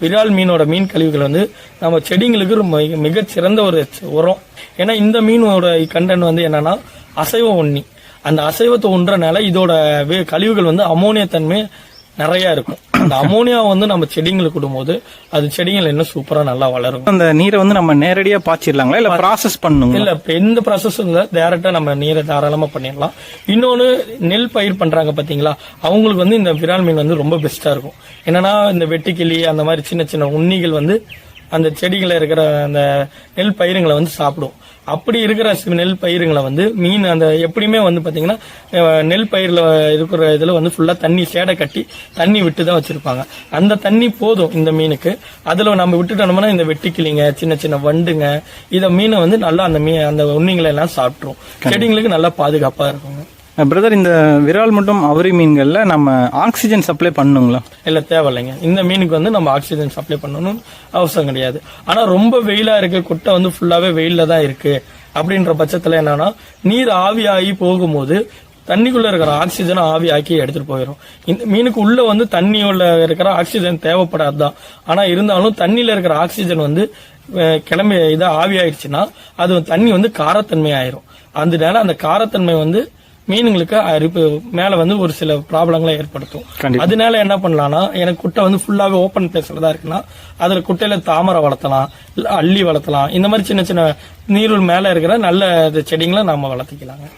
விரால் மீனோட மீன் கழிவுகள் வந்து நம்ம செடிங்களுக்கு ரொம்ப மிகச்சிறந்த ஒரு உரம். ஏன்னா இந்த மீனோட கண்டென்ட் வந்து என்னன்னா அசைவ உண்ணி. அந்த அசைவத்தை உண்றனால இதோட வே- கழிவுகள் வந்து அமோனிய தன்மை நிறைய இருக்கும். அந்த அமோனியா வந்து நம்ம செடிங்களுக்கு விடும்போது அது செடிகள் இன்னும் சூப்பரா நல்லா வளரும். அந்த நீரை வந்து நம்ம நேரடியா பாய்ச்சிடலாங்களா? இல்ல ப்ராசஸ் பண்ணுங்க இல்ல எந்த ப்ராசஸும் இல்ல. டேரக்டா நம்ம நீரை தாராளமா பண்ணிடலாம். இன்னொன்னு நெல் பயிர் பண்றாங்க பாத்தீங்களா? அவங்களுக்கு வந்து இந்த விரால் மீன் வந்து ரொம்ப பெஸ்டா இருக்கும். என்னன்னா இந்த வெட்டுக்கிளி அந்த மாதிரி சின்ன சின்ன உண்ணிகள் வந்து அந்த செடிகளை இருக்கிற அந்த நெல் பயிருங்களை வந்து சாப்பிடும். அப்படி இருக்கிற நெல் பயிருங்களை வந்து மீன் அந்த எப்படியுமே வந்து பாத்தீங்கன்னா அஹ், நெல் பயிர்ல இருக்கிற இதுல வந்து ஃபுல்லா தண்ணி சேடை கட்டி தண்ணி விட்டு தான் வச்சிருப்பாங்க. அந்த தண்ணி போதும் இந்த மீனுக்கு. அதுல நம்ம விட்டுட்டோம்னா இந்த வெட்டுக்கிளிங்க சின்ன சின்ன வண்டுங்க இத மீனை வந்து நல்லா அந்த மீன் அந்த உண்ணிங்களை எல்லாம் சாப்பிட்டுரும். செடிங்களுக்கு நல்லா பாதுகாப்பா இருக்குங்க. பிரதர் இந்த விரால் மட்டும் அவரி மீன்கள்ல நம்ம ஆக்சிஜன் சப்ளை பண்ணுங்களா? இல்ல தேவையில்லைங்க. இந்த மீனுக்கு வந்து நம்ம ஆக்சிஜன் சப்ளை பண்ணணும் அவசியம் கிடையாது. ஆனா ரொம்ப வெயிலா இருக்கு குட்டை வந்து ஃபுல்லாவே வெயிலில் தான் இருக்கு. அப்படின்ற பட்சத்துல என்னன்னா நீர் ஆவியாகி போகும்போது தண்ணிக்குள்ள இருக்கிற ஆக்சிஜனை ஆவி ஆக்கி எடுத்துட்டு போயிடும் இந்த மீனுக்கு உள்ள வந்து தண்ணியுள்ள இருக்கிற ஆக்சிஜன் தேவைப்படாதுதான். ஆனா இருந்தாலும் தண்ணியில இருக்கிற ஆக்சிஜன் வந்து கிளம்பி இதாக ஆவி ஆயிடுச்சுன்னா அது தண்ணி வந்து காரத்தன்மை ஆயிரும் அதனால அந்த காரத்தன்மை வந்து மீனுங்களுக்கு அரிப்பு மேல வந்து ஒரு சில ப்ராப்ளங்களை ஏற்படுத்தும். அதனால என்ன பண்ணலாம்னா எனக்கு குட்டை வந்து ஃபுல்லாவே ஓப்பன் பிளேஸ்ல தான் இருக்குன்னா அதுல குட்டையில தாமரை வளர்த்தலாம் அள்ளி வளர்த்தலாம். இந்த மாதிரி சின்ன சின்ன நீருள் மேல இருக்கிற நல்ல செடிங்களை நாம வளர்த்திக்கலாங்க.